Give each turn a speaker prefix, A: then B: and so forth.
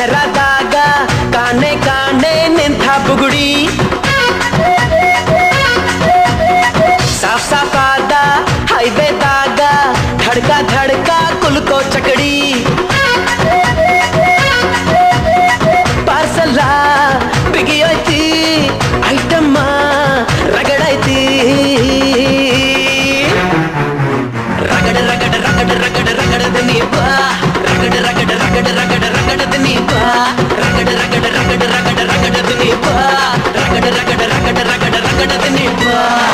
A: गहरा दागा काने काने निंथा बुगड़ी। साफ़ साफ़ आदा, हाईवे दागा धड़का धड़का कुल को चकड़ी। पार्सला बिगी 哇